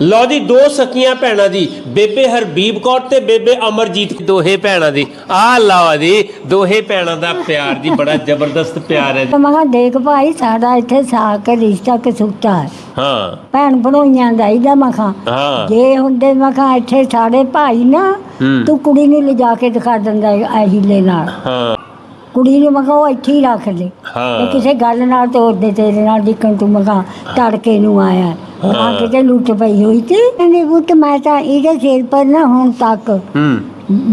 ਲਓ ਜੀ ਦੋ ਸਕੀਆਂ ਭੈਣਾਂ ਦੀ ਬੇਬੇ ਹਰਬੀਬ ਕੌਰ ਤੇ ਬੇਬੇ ਅਮਰਜੀਤ ਦੋਹੇ ਭੈਣਾਂ ਦੀ। ਆਹ ਲਓ ਜੀ ਦੋਹੇ ਭੈਣਾਂ ਦਾ ਪਿਆਰ ਜੀ ਬੜਾ ਜ਼ਬਰਦਸਤ ਪਿਆਰ ਹੈ ਜੀ। ਮੈਂ ਕਿਹਾ ਦੇਖ ਭਾਈ ਸਾਡਾ ਇੱਥੇ ਸਾਕ ਰਿਸ਼ਤਾ ਕਸੂਤਾ ਹੈ। ਹਾਂ। ਭੈਣ ਭਣੋਈਆਂ ਦਾ ਇਹਦਾ ਮੈਂ ਕਿਹਾ। ਹਾਂ। ਜੇ ਹੁੰਦੇ ਮੈਂ ਕਿਹਾ ਇੱਥੇ ਸਾਡੇ ਭਾਈ ਨਾ ਹੂੰ। ਤੂੰ ਕੁੜੀ ਨੂੰ ਲਿਜਾ ਕੇ ਦਿਖਾ ਦਿੰਦਾ ਐਹੀਲੇ ਨਾਲ। ਹਾਂ। ਕੁੜੀ ਨੂੰ ਮੈਂ ਕਿਹਾ ਉਹ ਇੱਥੇ ਹੀ ਰੱਖ ਦੇ। ਤੇ ਹਾਂ ਕਿਸੇ ਗੱਲ ਨਾਲ ਤੋੜਦੇ ਤੇਰੇ ਨਾਲ ਜਿੱਕਣ ਤੂੰ ਮੈਂ ਕਿਹਾ ਤੜਕੇ ਨੂੰ ਆਇਆ। ਆ ਕਿਤੇ ਲੁੱਟ ਪਈ ਹੋਈ ਸੀ ਕਹਿੰਦੀ ਪੁੱਤ ਮੈਂ ਤਾਂ ਇਹਦੇ ਸਿਰ ਪਰ ਨਾ ਹੁਣ ਤੱਕ ਹੂੰ।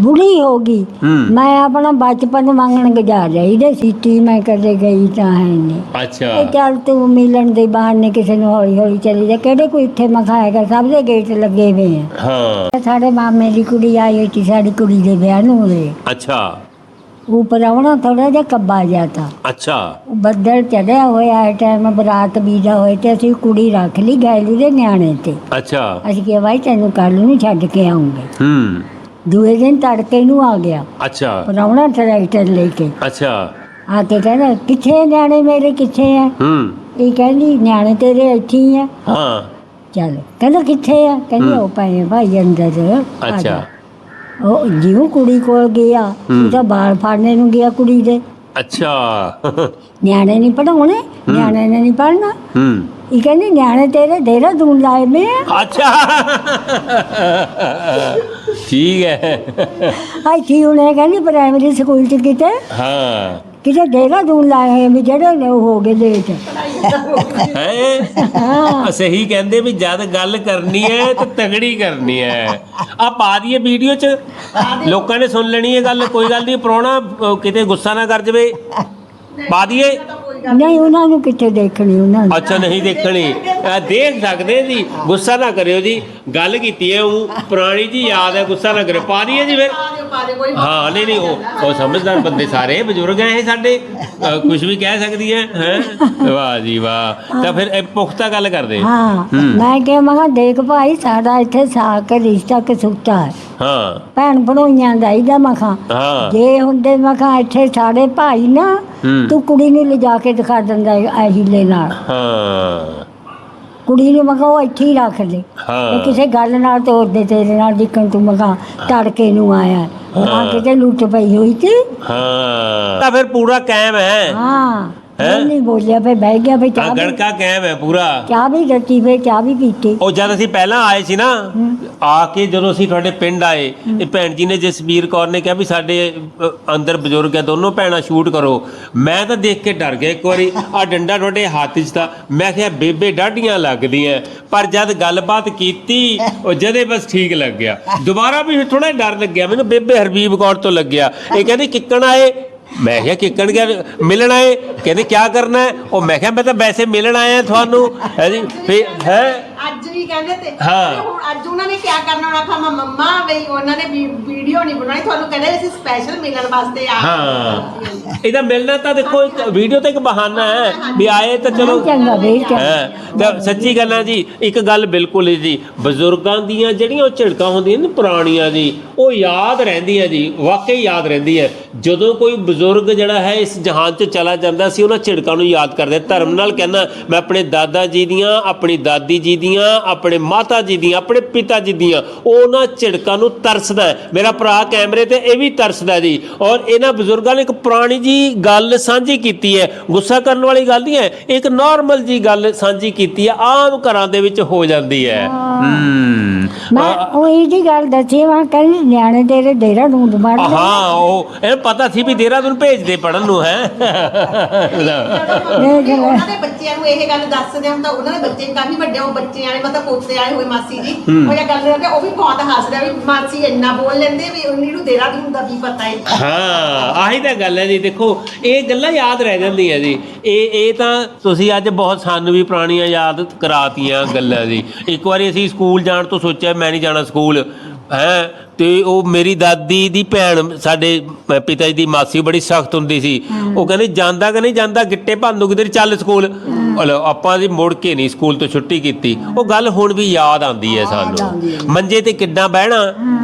ਬੁੜੀ ਹੋ ਗਈ। ਮੈਂ ਆਪਣਾ ਬਚਪਨ ਮੰਗਣ ਰਹੀ ਇਹਦੇ ਸੀਟੀ ਮੈਂ ਕਦੇ ਗਈ ਤਾਂ ਹੈ ਨਹੀਂ ਅੱਛਾ। ਇਹ ਚੱਲ ਤੂੰ ਮਿਲਣ ਦੇ ਬਹਾਨੇ ਕਿਸੇ ਨੂੰ ਹੌਲੀ ਹੌਲੀ ਚਲੀ ਜਾ ਕਿਹੜੇ ਕੋਈ ਇੱਥੇ ਮਖਾਏਗਾ ਸਭ ਦੇ ਗੇਟ ਲੱਗੇ ਹੋਏ ਆ। ਹਾਂ। ਸਾਡੇ ਮਾਮੇ ਦੀ ਕੁੜੀ ਆਈ ਹੋਈ ਸੀ ਸਾਡੀ ਕੁੜੀ ਦੇ ਵਿਆਹ ਨੂੰ ਉਹਦੇ ਅੱਛਾ। ਉਹ ਪਰਾਉਣਾ ਥੋੜਾ ਜਿਹਾ ਕੱਬਾ ਜਿਹਾ ਤਾ। ਅੱਛਾ। ਬੱਦਲ ਚੜਿਆ ਹੋਇਆ ਹੈ ਟਾਈਮ ਬਰਾਤ ਬੀਜਾ ਹੋਏ ਤੇ ਅਸੀਂ ਕੁੜੀ ਰੱਖ ਲਈ ਗੈਲੂ ਦੇ ਨਿਆਣੇ ਤੇ। ਅੱਛਾ। ਅਸੀਂ ਕਿਹਾ ਭਾਈ ਤੈਨੂੰ ਕੱਲ ਨੂੰ ਛੱਡ ਕੇ ਆਉਂਗੇ। ਹੂੰ। ਦੂਏ ਦਿਨ ਤੜਕੇ ਨੂੰ ਆ ਗਿਆ। ਅੱਛਾ। ਪਰਾਉਣਾ ਟਰੈਕਟਰ ਲੈ ਕੇ। ਅੱਛਾ। ਆ ਕੇ ਕਹਿੰਦਾ ਕਿੱਥੇ ਨਿਆਣੇ ਮੇਰੇ? ਕਿੱਥੇ ਆ ਹੂੰ। ਇਹ ਕਹਿੰਦੀ ਨਿਆਣੇ ਤੇਰੇ ਇੱਥੇ ਹੀ ਆ। ਹਾਂ। ਚਲ। ਕਹਿੰਦਾ ਕਿੱਥੇ ਆ? ਕਹਿੰਦੀ ਉਹ ਪਏ ਭਾਈ ਅੰਦਰ। ਅੱਛਾ। ਉਹ ਜਿਉਂ ਕੁੜੀ ਕੋਲ ਗਿਆ ਉਹ ਤਾਂ ਬਾਲ ਫਾੜਨੇ ਨੂੰ ਗਿਆ ਕੁੜੀ ਦੇ। ਅੱਛਾ। ਨਿਆਣੇ ਨਹੀਂ ਪੜਾਉਣੇ ਨਿਆਣੇ ਨੇ ਨਹੀਂ ਪੜਨਾ ਹੂੰ। ਇਹ ਕਹਿੰਦੀ ਨਿਆਣੇ ਤੇਰੇ ਦੇਰਾ ਦੂਨ ਲਾਏ ਮੇ ਅੱਛਾ। ਠੀਕ ਹੈ। ਆਈ ਥੀ ਉਹਨੇ ਕਹਿੰਦੀ ਪ੍ਰਾਇਮਰੀ ਸਕੂਲ ਚ ਕਿਤੇ? ਹਾਂ। ਕਿਤੇ ਦੇਰਾ ਦੂਨ ਲਾਏ ਹੋਏ ਵੀ ਜਿਹੜੇ ਨੇ ਉਹ ਹੋ ਗਏ ਲੇਟ ਹੈ ਸਹੀ ਕਹਿੰਦੇ ਵੀ ਜਦ ਗੱਲ ਕਰਨੀ ਹੈ ਤਾਂ ਤਗੜੀ ਕਰਨੀ ਹੈ। ਆ ਪਾ ਦਈਏ ਵੀਡੀਓ 'ਚ। ਲੋਕਾਂ ਨੇ ਸੁਣ ਲੈਣੀ ਹੈ ਗੱਲ ਕੋਈ ਗੱਲ ਨਹੀਂ ਪ੍ਰਾਹੁਣਾ ਅਹ, ਕਿਤੇ ਗੁੱਸਾ ਨਾ ਕਰ ਜਵੇ। ਪਾ ਦਈਏ। ਨਹੀਂ। ਉਹਨਾਂ ਨੂੰ ਕਿੱਥੇ ਦੇਖਣੀ ਉਹਨਾਂ ਨੂੰ। ਅੱਛਾ ਨਹੀਂ ਦੇਖਣੀ। ਅਹ, ਦੇਖ ਸਕਦੇ ਜੀ ਗੁੱਸਾ ਨਾ ਕਰਿਓ ਜੀ। ਗੱਲ ਕੀਤੀ ਹੈ ਉਹ ਪੁਰਾਣੀ ਜੀ ਯਾਦ ਹੈ ਗੁੱਸਾ ਨਾ ਕਰਿਓ। ਪਾ ਦਈਏ ਜੀ ਫਿਰ। ਹਾਂ ਨਹੀਂ ਨਹੀਂ ਉਹ ਉਹ ਸਮਝਦਾਰ ਬੰਦੇ ਸਾਰੇ ਬਜ਼ੁਰਗ ਹੈ ਇਹ ਸਾਡੇ। ਕੁਝ ਵੀ ਕਹਿ ਸਕਦੀ ਹੈ ਹੈ? ਵਾਹ ਜੀ ਵਾਹ। ਤਾਂ ਫਿਰ ਇਹ ਪੁਖਤਾ ਗੱਲ ਕਰਦੇ ਹਾਂ ਮੈਂ ਕਿਹਾ ਮੈਂ ਕਿਹਾ ਦੇਖ ਭਾਈ ਸਾਡਾ ਇੱਥੇ ਸਾਕ ਰਿਸ਼ਤਾ ਕਸੂਤਾ ਹੈ। ਹਾਂ। ਭੈਣ ਭਣੋਈਆਂ ਦਾ ਇਹਦਾ ਮੈਂ ਕਿਹਾ। ਹਾਂ। ਜੇ ਹੁੰਦੇ ਮੈਂ ਕਿਹਾ ਇੱਥੇ ਸਾਡੇ ਭਾਈ ਨਾ ਹੂੰ। ਤੂੰ ਕੁੜੀ ਨੂੰ ਲਿਜਾ ਕੇ ਦਿਖਾ ਦਿੰਦਾ ਐਹੀਲੇ ਨਾਲ। ਹਾਂ। ਕੁੜੀ ਨੂੰ ਮੈਂ ਕਿਹਾ ਉਹ ਇੱਥੇ ਹੀ ਰੱਖ ਦੇ। ਹਾਂ। ਕਿਸੇ ਗੱਲ ਨਾਲ ਤੋੜਦੇ ਤੇਰੇ ਨਾਲ ਜਿੱਕਣ ਤੂੰ ਮੈਂ ਕਿਹਾ ਤੜਕੇ ਨੂੰ ਆਇਆ। ਆ ਕਿਤੇ ਲੁੱਟ ਪਈ ਹੋਈ ਸੀ। ਹਾਂ। ਤਾਂ ਫਿਰ ਪੂਰਾ ਕਾਇਮ ਹੈ। ਹਾਂ। ਨਹੀਂ ਬੋਲਿਆ ਫੇ ਬਹਿ ਗਿਆ ਆ ਚਾਹ ਵੀ ਗੜਕਾ ਕਾਇਮ ਹੈ ਪੂਰਾ। ਚਾਹ ਵੀ ਦਿੱਤੀ ਫੇ ਚਾਹ ਵੀ ਪੀਤੀ। ਉਹ ਜਦ ਅਸੀਂ ਪਹਿਲਾਂ ਆਏ ਸੀ ਨਾ ਆ ਕੇ ਜਦੋਂ ਅਸੀਂ ਤੁਹਾਡੇ ਪਿੰਡ ਆਏ ਇਹ ਭੈਣ ਜੀ ਨੇ ਜਸਵੀਰ ਕੌਰ ਨੇ ਕਿਹਾ ਵੀ ਸਾਡੇ ਅ, ਅੰਦਰ ਬਜ਼ੁਰਗ ਹੈ ਦੋਨੋਂ ਭੈਣਾਂ ਸ਼ੂਟ ਕਰੋ। ਮੈਂ ਤਾਂ ਦੇਖ ਕੇ ਡਰ ਗਿਆ ਇੱਕ ਵਾਰੀ ਆ ਡੰਡਾ ਤੁਹਾਡੇ ਹੱਥ 'ਚ ਤਾਂ ਮੈਂ ਕਿਹਾ ਬੇਬੇ ਡਾਢੀਆਂ ਲੱਗਦੀਆਂ। ਪਰ ਜਦ ਗੱਲਬਾਤ ਕੀਤੀ ਉਹ ਜਦੇ ਬਸ ਠੀਕ ਲੱਗ ਗਿਆ ਦੁਬਾਰਾ ਵੀ ਥੋੜਾ ਡਰ ਲੱਗਿਆ ਮੈਨੂੰ ਬੇਬੇ ਹਰਬੀਬ ਕੌਰ ਤੋਂ ਲੱਗਿਆ। ਇਹ ਕਹਿੰਦੀ ਕਿੱਕਣ ਆਏ? ਮੈਂ ਕਿਹਾ ਕਿੱਕਣ ਗਿਆ, ਮਿਲਣ ਆਏ, ਕਹਿੰਦੇ ਕੀ ਕਰਨਾ ਹੈ? ਉਹ ਮੈਂ ਕਿਹਾ, ਮੈਂ ਤਾਂ ਵੈਸੇ ਮਿਲਣ ਆਇਆ ਤੁਹਾਨੂੰ। ਹੈ ਜੀ? ਫੇ ਹੈ? ਵੀ ਕਹਿੰਦੇ ਤੇ ਹਾਂ। ਤੇ ਹੁਣ ਅੱਜ ਉਹਨਾਂ ਨੇ ਕੀ ਕਰਨਾ ਆਖਾ ਮੈਂ ਮੰਮਾ ਬਈ ਉਹਨਾਂ ਨੇ ਵੀ- ਵੀਡੀਓ ਨਹੀਂ ਬਣਾਈ। ਤੁਹਾਨੂੰ ਕਹਿੰਦੇ ਅਸੀਂ ਸਪੈਸ਼ਲ ਮਿਲਣ ਵਾਸਤੇ ਆ ਹਾਂ। ਇਹਦਾ ਮਿਲਣਾ ਤਾਂ ਦੇਖੋ ਇੱਕ ਵੀਡੀਓ ਤੇ ਇੱਕ ਬਹਾਨਾ ਹੈ। ਵੀ ਆਏ ਤਾਂ ਚਲੋ। ਚੰਗਾ ਬਈ ਚੰਗਾ ਹੈ। ਤਾਂ ਸੱਚੀ ਗੱਲ ਹੈ ਜੀ ਇੱਕ ਗੱਲ ਬਿਲਕੁਲ ਹੀ ਜੀ। ਬਜ਼ੁਰਗਾਂ ਦੀਆਂ ਜਿਹੜੀਆਂ ਉਹ ਝਿੜਕਾਂ ਹੁੰਦੀਆਂ ਨੇ ਪੁਰਾਣੀਆਂ ਜੀ ਉਹ ਯਾਦ ਰਹਿੰਦੀਆਂ ਜੀ ਵਾਕਈ ਯਾਦ ਰਹਿੰਦੀ ਹੈ। ਜਦੋਂ ਕੋਈ ਬਜ਼ੁਰਗ ਜਿਹੜਾ ਹੈ ਇਸ ਜਹਾਨ 'ਚ ਚਲਾ ਜਾਂਦਾ ਸੀ ਉਹਨਾਂ ਝਿੜਕਾਂ ਨੂੰ ਯਾਦ ਕਰਦੇ। ਧਰਮ ਨਾਲ ਕਹਿੰਦਾ ਮੈਂ ਆਪਣੇ ਦਾਦਾ ਜੀ ਦੀਆਂ ਆਪਣੀ ਦਾਦੀ ਜੀ ਦੀਆਂ ਆਪਣੇ ਮਾਤਾ ਜੀ ਦੀਆਂ ਆਪਣੇ ਪਿਤਾ ਜੀ ਦੀਆਂ ਉਹਨਾਂ ਝਿੜਕਾਂ ਨੂੰ ਤਰਸਦਾ। ਮੇਰਾ ਭਰਾ ਕੈਮਰੇ ਤੇ ਇਹ ਵੀ ਤਰਸਦਾ ਜੀ। ਔਰ ਇਹਨਾਂ ਬਜ਼ੁਰਗਾਂ ਨੇ ਇੱਕ ਪੁਰਾਣੀ ਜੀ ਗੱਲ ਸਾਂਝੀ ਕੀਤੀ ਹੈ। ਗੁੱਸਾ ਕਰਨ ਵਾਲੀ ਗੱਲ ਨਹੀਂ ਹੈ ਇੱਕ ਨਾਰਮਲ ਜੀ ਗੱਲ ਸਾਂਝੀ ਕੀਤੀ ਹੈ। ਆਮ ਘਰਾਂ ਦੇ ਵਿੱਚ ਹੋ ਜਾਂਦੀ ਹੈ। ਹੂੰ। ਮੈਂ ਉਹੀ ਜੀ ਗੱਲ ਦੱਸੀ ਮੈਂ ਕਹਿੰਦੀ ਨਿਆਣੇ ਤੇਰੇ ਦੇਰਾ ਦੂਨ ਮਾਰ ਹਾਂ ਉਹ ਇਹ ਪਤਾ ਸੀ ਵੀ ਦੇਹਰਾਦੂਨ ਭੇਜਦੇ ਪੜਨ ਨੂੰ ਹੈ। ਉਹਨਾਂ ਦੇ ਬੱਚਿਆਂ ਨੂੰ ਇਹ ਗੱਲ ਦੱਸਦੇ ਹੁਣ ਤਾਂ ਉਹਨਾਂ ਦੇ ਬੱਚੇ ਕਾਫੀ ਵੱਡੇ ਉਹ ਬੱਚੇ ਆਏ ਮਤਲਬ ਪੋਤੇ ਆਏ ਹੋਏ ਮਾਸੀ ਜੀ। ਉਹ ਇਹ ਗੱਲ ਕਰਦੇ ਉਹ ਵੀ ਬਹੁਤ ਹੱਸਦੇ ਆ ਵੀ ਮਾਸੀ ਇੰਨਾ ਬੋਲ ਲੈਂਦੇ ਵੀ ਉਹਨੀ ਨੂੰ ਦੇਰਾ ਦੂਨ ਦਾ ਵੀ ਪਤਾ ਹੈ ਹਾਂ ਆਹੀ ਤਾਂ ਗੱਲ ਹੈ ਜੀ ਦੇਖੋ ਇਹ ਗੱਲਾਂ ਯਾਦ ਰਹਿ ਜਾਂਦੀਆਂ ਜੀ। ਇਹ ਇਹ ਤਾਂ ਤੁਸੀਂ ਅੱਜ ਬਹੁਤ ਸਾਨੂੰ ਵੀ ਪੁਰਾਣੀਆਂ ਯਾਦ ਕਰਾਤੀਆਂ ਗੱਲਾਂ ਜੀ। ਇੱਕ ਵਾਰੀ ਅਸੀਂ ਸਕੂਲ ਜਾਣ ਤੋਂ ਸੋਚਿਆ ਮੈਂ ਨਹੀਂ ਜਾਣਾ ਸਕੂਲ। ਹੈ ਤੇ ਉਹ ਮੇਰੀ ਦਾਦੀ ਦੀ ਭੈਣ ਸਾਡੇ ਪਿਤਾ ਜੀ ਦੀ ਮਾਸੀ ਬੜੀ ਸਖਤ ਹੁੰਦੀ ਸੀ। ਉਹ ਕਹਿੰਦੇ ਜਾਂਦਾ ਕਿ ਨਹੀਂ ਜਾਂਦਾ ਗਿੱਟੇ ਭਾਂਦੂ ਕਿਧਰ ਚੱਲ ਸਕੂਲ? ਹਲੋ ਆਪਾਂ ਜੀ ਮੁੜ ਕੇ ਨਹੀਂ ਸਕੂਲ ਤੋਂ ਛੁੱਟੀ ਕੀਤੀ ਉਹ ਗੱਲ ਹੁਣ ਵੀ ਯਾਦ ਆਉਂਦੀ ਹੈ ਸਾਨੂੰ। ਮੰਜੇ ਤੇ ਕਿੱਦਾਂ ਬਹਿਣਾ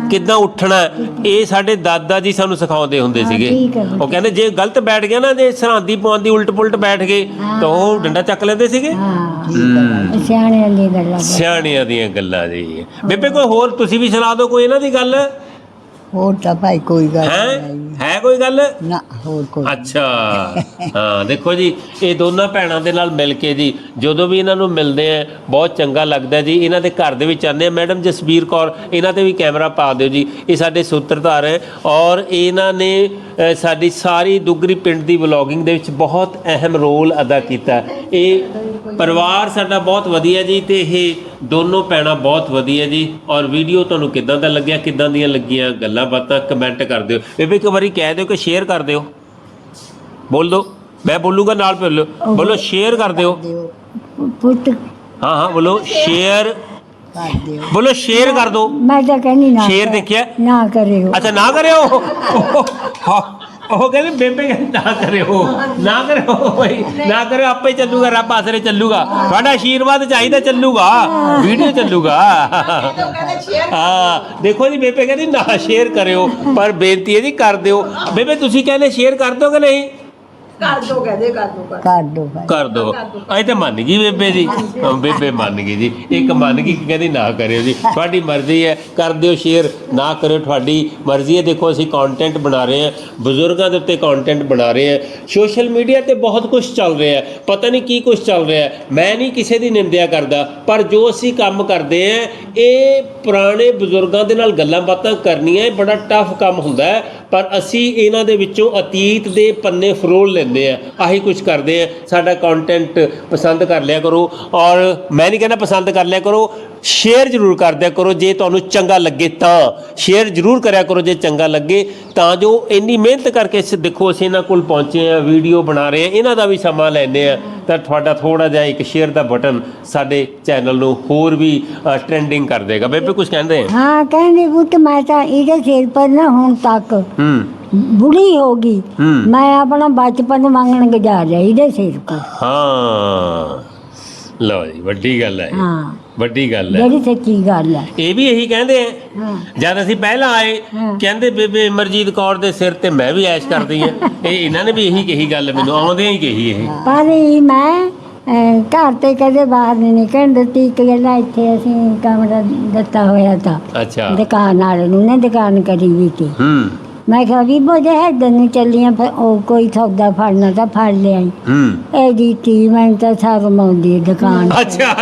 ਕਿੱਦਾਂ ਉੱਠਣਾ ਇਹ ਸਾਡੇ ਦਾਦਾ ਜੀ ਸਾਨੂੰ ਸਿਖਾਉਂਦੇ ਹੁੰਦੇ ਸੀਗੇ। ਠੀਕ ਹੈ। ਉਹ ਕਹਿੰਦੇ ਜੇ ਗਲਤ ਬੈਠ ਗਿਆ ਨਾ ਜੇ ਸਰਾਂਦੀ ਪਵਾਉਂਦੀ ਉਲਟ ਪੁਲਟ ਬੈਠ ਗਏ ਤਾਂ ਉਹ ਡੰਡਾ ਚੱਕ ਲੈਂਦੇ ਸੀਗੇ। ਹੂੰ ਸਿਆਣਿਆਂ ਦੀ ਗੱਲਾਂ ਸਿਆਣਿਆਂ ਦੀਆਂ ਗੱਲਾਂ ਜੀ। ਬੇਬੇ ਕੋਈ ਹੋਰ ਤੁਸੀਂ ਵੀ ਸੁਣਾ ਦਿਓ ਕੋਈ ਇਹਨਾਂ ਦੀ ਗੱਲ? ਹੋਰ ਤਾਂ ਭਾਈ ਕੋਈ ਗੱਲ ਹੈ? ਨਹੀਂ। ਹੈ ਕੋਈ ਗੱਲ? ਨਾ ਹੋਰ ਕੋਈ ਅੱਛਾ। ਹਾਂ ਦੇਖੋ ਜੀ ਇਹ ਦੋਨਾਂ ਭੈਣਾਂ ਦੇ ਨਾਲ ਮਿਲ ਕੇ ਜੀ ਜਦੋਂ ਵੀ ਇਹਨਾਂ ਨੂੰ ਮਿਲਦੇ ਆ ਬਹੁਤ ਚੰਗਾ ਲੱਗਦਾ ਜੀ। ਇਹਨਾਂ ਦੇ ਘਰ ਦੇ ਵਿੱਚ ਆਉਂਦੇ ਆ। ਮੈਡਮ ਜਸਬੀਰ ਕੌਰ ਇਹਨਾਂ ਤੇ ਵੀ ਕੈਮਰਾ ਪਾ ਦਿਓ ਜੀ। ਇਹ ਸਾਡੇ ਸੂਤਰਧਾਰ ਹੈ। ਔਰ ਇਹਨਾਂ ਨੇ ਅ, ਸਾਡੀ ਸਾਰੀ ਦੁਗਰੀ ਪਿੰਡ ਦੀ ਵਲੌਗਿੰਗ ਦੇ ਵਿੱਚ ਬਹੁਤ ਅਹਿਮ ਰੋਲ ਅਦਾ ਕੀਤਾ। ਇਹ ਪਰਿਵਾਰ ਸਾਡਾ ਬਹੁਤ ਵਧੀਆ ਜੀ ਤੇ ਇਹ ਦੋਨੋਂ ਭੈਣਾਂ ਬਹੁਤ ਵਧੀਆ ਜੀ। ਔਰ ਵੀਡੀਓ ਤੁਹਾਨੂੰ ਕਿੱਦਾਂ ਦਾ ਲੱਗਿਆ ਕਿੱਦਾਂ ਦੀਆਂ ਲੱਗੀਆਂ ਗੱਲਾਂ ਬਾਤਾਂ ਕਮੈਂਟ ਕਰ ਦਿਓ। ਬੇਬੇ ਇੱਕ ਵਾਰੀ ਕਹਿ ਦਿਓ ਕਿ ਸ਼ੇਅਰ ਕਰ ਦਿਓ। ਬੋਲ ਦੋ। ਮੈਂ ਬੋਲੂਗਾ ਨਾਲ ਬੋਲੋ। ਬੋਲੋ ਸ਼ੇਅਰ ਕਰ ਦਿਓ। ਦਿਓ। ਪੁੱਤ। ਹਾਂ ਹਾਂ ਬੋਲੋ। ਸ਼ੇਅਰ ਕਰ ਦਿਓ। ਬੋਲੋ ਸ਼ੇਅਰ ਕਰ ਦਿਓ ਮੈਂ ਤਾਂ ਕਹਿੰਦੀ ਨਾ ਸ਼ੇਰ ਦੇਖਿਆ। ਨਾ ਕਰਿਓ। ਅੱਛਾ ਨਾ ਕਰਿਓ। ਹਾਂ, ਉਹ ਕਹਿੰਦੇ, ਬੇਬੇ ਕਹਿੰਦੇ, ਨਾ ਕਰਿਓ ਨਾ ਕਰਿਓ ਭਾਈ ਨਾ ਕਰਿਓ, ਆਪੇ ਚੱਲੂਗਾ, ਰੱਬ ਆਸਰੇ ਚੱਲੂਗਾ। ਤੁਹਾਡਾ ਆਸ਼ੀਰਵਾਦ ਚਾਹੀਦਾ ਚੱਲੂਗਾ, ਵੀਡੀਓ ਚੱਲੂਗਾ। ਹਾਂ, ਦੇਖੋ ਜੀ, ਬੇਬੇ ਕਹਿੰਦੀ, ਨਾ ਸ਼ੇਅਰ ਕਰਿਓ, ਪਰ ਬੇਨਤੀ ਹੈ ਜੀ, ਕਰ ਦਿਓ। ਬੇਬੇ, ਤੁਸੀਂ ਕਹਿੰਦੇ, ਸ਼ੇਅਰ ਕਰ ਦਿਓ ਨਹੀਂ? ਕਰ ਦੋ ਕਹਿੰਦੇ ਕਰ ਦੋ ਕਰ ਕਰ ਦਿਓ ਭਾਈ। ਕਰ ਦੋ। ਅਜੇ ਤਾਂ ਮੰਨ ਗਈ ਬੇਬੇ ਜੀ। ਹਾਂ, ਬੇਬੇ ਮੰਨ ਗਈ ਜੀ। ਇੱਕ ਮੰਨ ਗਈ ਕਿ ਕਹਿੰਦੀ ਨਾ ਕਰਿਓ ਜੀ। ਤੁਹਾਡੀ ਮਰਜ਼ੀ ਹੈ ਕਰ ਦਿਓ ਸ਼ੇਅਰ। ਨਾ ਕਰਿਓ ਤੁਹਾਡੀ ਮਰਜ਼ੀ ਹੈ। ਦੇਖੋ ਅਸੀਂ ਕੰਟੈਂਟ ਬਣਾ ਰਹੇ ਹਾਂ। ਬਜ਼ੁਰਗਾਂ ਦੇ ਉੱਤੇ ਕੰਟੈਂਟ ਬਣਾ ਰਹੇ ਹਾਂ। ਸੋਸ਼ਲ ਮੀਡੀਆ ਤੇ ਬਹੁਤ ਕੁਝ ਚੱਲ ਰਿਹਾ ਹੈ। ਪਤਾ ਨਹੀਂ ਕੀ ਕੁਝ ਚੱਲ ਰਿਹਾ ਹੈ। ਮੈਂ ਨਹੀਂ ਕਿਸੇ ਦੀ ਨਿੰਦਿਆ ਕਰਦਾ। ਪਰ ਜੋ ਅਸੀਂ ਕੰਮ ਕਰਦੇ ਹਾਂ ਇਹ ਪੁਰਾਣੇ ਬਜ਼ੁਰਗਾਂ ਦੇ ਨਾਲ ਗੱਲਾਂ ਬਾਤਾਂ ਕਰਨੀਆਂ ਇਹ ਬੜਾ ਟਫ ਕੰਮ ਹੁੰਦਾ ਹੈ। ਪਰ ਅਸੀਂ ਇਹਨਾਂ ਦੇ ਵਿੱਚੋਂ ਅਤੀਤ ਦੇ ਪੰਨੇ ਫਰੋਲ ਲੈਂਦੇ ਆ ਆਹੀ ਕੁਝ ਕਰਦੇ ਆ। ਸਾਡਾ ਕੰਟੈਂਟ ਪਸੰਦ ਕਰ ਲਿਆ ਕਰੋ ਔਰ ਮੈਂ ਨਹੀਂ ਕਹਿੰਦਾ ਪਸੰਦ ਕਰ ਲਿਆ ਕਰੋ ਸ਼ੇਅਰ ਜ਼ਰੂਰ ਕਰ ਦਿਆ ਕਰੋ ਜੇ ਤੁਹਾਨੂੰ ਚੰਗਾ ਲੱਗੇ ਤਾਂ। ਸ਼ੇਅਰ ਜ਼ਰੂਰ ਕਰਿਆ ਕਰੋ ਜੇ ਚੰਗਾ ਲੱਗੇ ਤਾਂ ਜੋ ਇੰਨੀ ਮਿਹਨਤ ਕਰਕੇ ਦੇਖੋ ਅਸੀਂ ਇਹਨਾਂ ਕੋਲ ਪਹੁੰਚੇ ਆ ਵੀਡੀਓ ਬਣਾ ਰਹੇ ਆ ਇਹਨਾਂ ਦਾ ਵੀ ਸਮਾਂ ਲੈਂਦੇ ਆ। ਤਾਂ ਤੁਹਾਡਾ ਥੋੜਾ ਜਿਹਾ ਇੱਕ ਸ਼ੇਅਰ ਦਾ ਬਟਨ ਸਾਡੇ ਚੈਨਲ ਨੂੰ ਹੋਰ ਵੀ ਟ੍ਰੈਂਡਿੰਗ ਕਰ ਦੇਗਾ। ਬੇਬੇ ਕੁਝ ਕਹਿੰਦੇ ਹਾਂ ਕਹਿੰਦੀ ਪੁੱਤ ਮੈਂ ਤਾਂ ਇਹਦੇ ਸਿਰ ਪਰ ਨਾ ਹੁਣ ਤੱਕ ਹੂੰ। ਬੁੜੀ ਹੋ ਗਈ। ਹੂੰ। ਮੈਂ ਆਪਣਾ ਬਚਪਨ ਮੰਗਣ ਗੁਜ਼ਾਰਿਆ ਇਹਦੇ ਸਿਰ ਪਰ ਹਾਂ। ਲਓ ਜੀ ਵੱਡੀ ਗੱਲ ਹੈ। ਇਹ। ਹਾਂ। ਵੱਡੀ ਗੱਲ ਹੈ। ਜਿਹੜੀ ਸੱਚੀ ਗੱਲ ਹੈ। ਇਹ ਵੀ ਇਹੀ ਕਹਿੰਦੇ ਆ। ਹਾਂ। ਜਦ ਅਸੀਂ ਪਹਿਲਾਂ ਆਏ ਹਾਂ। ਕਹਿੰਦੇ ਬੇਬੇ ਅਮਰਜੀਤ ਕੌਰ ਦੇ ਸਿਰ ਤੇ ਮੈਂ ਵੀ ਐਸ਼ ਕਰਦੀ ਆ ਇਹ ਇਹਨਾਂ ਨੇ ਵੀ ਇਹੀ ਕਹੀ ਗੱਲ ਮੈਨੂੰ ਆਉਂਦਿਆਂ ਹੀ ਕਹੀ ਇਹ। ਪਰ ਇਹ ਮੈਂ ਅਹ, ਘਰ ਤੇ ਕਦੇ ਬਾਹਰ ਨਹੀਂ ਨਿਕਲਣ ਦਿੱਤੀ। ਇੱਕ ਗੱਲਾਂ ਇੱਥੇ ਅਸੀਂ ਕਮਰਾ ਦਿੱਤਾ ਹੋਇਆ ਤਾਂ। ਅੱਛਾ। ਦੁਕਾਨ ਵਾਲੇ ਨੂੰ ਨੇ ਦੁਕਾਨ ਕਰੀ ਵੀ ਸੀ। ਹੂੰ। ਮੈਂ ਕਿਹਾ ਵੀ ਬੋਦੇ ਹੈਦਨ ਨੂੰ ਚੱਲੀਆਂ ਫਿਰ ਉਹ ਕੋਈ ਸੌਦਾ ਫੜਨਾ ਤਾਂ ਫੜ ਲਿਆਈ ਹੂੰ। ਇਹਦੀ ਟੀ ਮੈਂ ਤਾਂ ਸ਼ਰਮ ਆਉਂਦੀ ਹੈ ਦੁਕਾਨ ਤੇ। ਅੱਛਾ।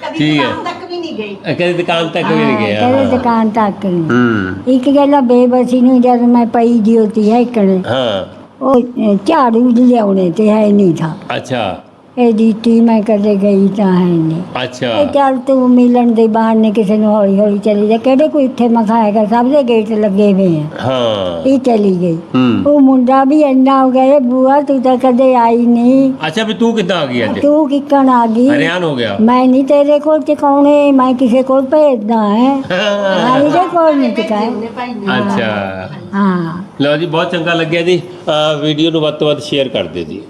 ਕਦੀ ਠੀਕ ਹੈ ਦੁਕਾਨ ਤੱਕ ਵੀ ਨਹੀਂ ਗਈ। ਕਦੇ ਦੁਕਾਨ ਤੱਕ ਵੀ ਨਹੀਂ ਹਾਂ, ਗਿਆ। ਕਹਿੰਦੇ ਦੁਕਾਨ ਤੱਕ ਨਹੀਂ। ਹੂੰ। ਇੱਕ ਗੱਲ ਬੇਬਸੀ ਨੂੰ ਜਦ ਮੈਂ ਪਈ ਜਿਉਤੀ ਹੈ ਕਣੇ ਹਾਂ। ਉਹ ਅਹ, ਝਾੜੂ ਲਿਆਉਣੇ ਤੇ ਹੈ ਨਹੀਂ ਥਾ। ਅੱਛਾ। ਇਹਦੀ ਟੀ ਮੈਂ ਕਦੇ ਗਈ ਤਾਂ ਹੈ ਨਹੀਂ ਅੱਛਾ। ਇਹ ਚੱਲ ਤੂੰ ਮਿਲਣ ਦੇ ਬਹਾਨੇ ਕਿਸੇ ਨੂੰ ਹੌਲੀ ਹੌਲੀ ਚਲੀ ਜਾ। ਕਿਹੜੇ ਕੋਈ ਇੱਥੇ ਮਖਾਏਗਾ ਸਭ ਦੇ ਗੇਟ ਲੱਗੇ ਹੋਏ ਆ। ਹਾਂ। ਇਹ ਚਲੀ ਗਈ। ਹੂੰ। ਉਹ ਮੁੰਡਾ ਵੀ ਇੰਨਾ ਹੋ ਗਿਆ ਇਹ ਬੂਆ ਤੂੰ ਤਾਂ ਕਦੇ ਆਈ ਨਹੀਂ ਅੱਛਾ ਵੀ ਤੂੰ ਕਿੱਦਾਂ ਆ ਗਈ ਅੱਜ? ਤੂੰ ਕਿੱਕਣ ਆ ਗਈ। ਹਰਿਆਣ ਹੋ ਗਿਆ। ਮੈਂ ਨਹੀਂ ਤੇਰੇ ਕੋਲ ਟਿਕਾਉਣੇ ਮੈਂ ਕਿਸੇ ਕੋਲ ਭੇਜਦਾ ਹੈ। ਹਾਂ। ਮੈਂ ਇਹਦੇ ਕੋਲ ਨਹੀਂ ਟਿਕਾਏ ਅੱਛਾ। ਹਾਂ। ਲਓ ਜੀ ਬਹੁਤ ਚੰਗਾ ਲੱਗਿਆ ਜੀ। ਵੀਡੀਓ ਨੂੰ ਵੱਧ ਤੋਂ ਵੱਧ ਸ਼ੇਅਰ ਕਰ ਦਿਓ ਜੀ।